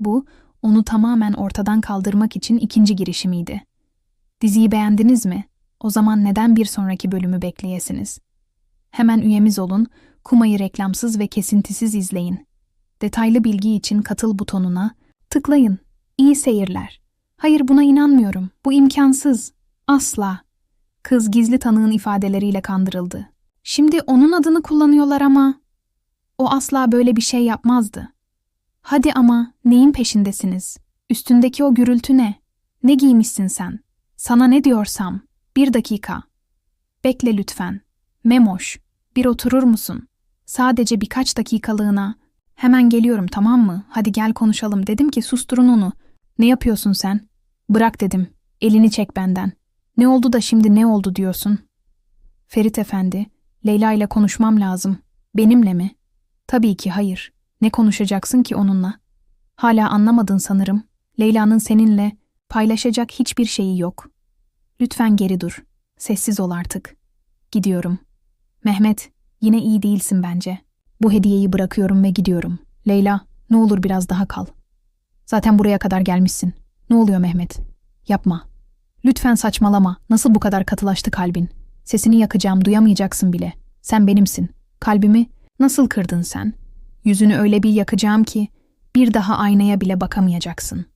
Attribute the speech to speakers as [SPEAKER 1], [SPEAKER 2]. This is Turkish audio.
[SPEAKER 1] Bu, onu tamamen ortadan kaldırmak için ikinci girişimiydi. Diziyi beğendiniz mi? O zaman neden bir sonraki bölümü bekleyesiniz? Hemen üyemiz olun, Kuma'yı reklamsız ve kesintisiz izleyin. Detaylı bilgi için katıl butonuna tıklayın. İyi seyirler. Hayır buna inanmıyorum. Bu imkansız. Asla. Kız gizli tanığın ifadeleriyle kandırıldı. Şimdi onun adını kullanıyorlar ama o asla böyle bir şey yapmazdı. Hadi ama neyin peşindesiniz? Üstündeki o gürültü ne? Ne giymişsin sen? Sana ne diyorsam? Bir dakika. Bekle lütfen. Memoş, bir oturur musun? Sadece birkaç dakikalığına. Hemen geliyorum tamam mı? Hadi gel konuşalım dedim ki susturun onu. Ne yapıyorsun sen? Bırak dedim. Elini çek benden. Ne oldu da şimdi ne oldu diyorsun? Ferit efendi, Leyla ile konuşmam lazım. Benimle mi? Tabii ki hayır. Ne konuşacaksın ki onunla? Hala anlamadın sanırım. Leyla'nın seninle paylaşacak hiçbir şeyi yok. Lütfen geri dur. Sessiz ol artık. Gidiyorum. Mehmet, yine iyi değilsin bence. Bu hediyeyi bırakıyorum ve gidiyorum. Leyla, ne olur biraz daha kal. Zaten buraya kadar gelmişsin. Ne oluyor Mehmet? Yapma. Lütfen saçmalama. Nasıl bu kadar katılaştı kalbin? Sesini yakacağım, duyamayacaksın bile. Sen benimsin. Kalbimi nasıl kırdın sen? Yüzünü öyle bir yakacağım ki bir daha aynaya bile bakamayacaksın.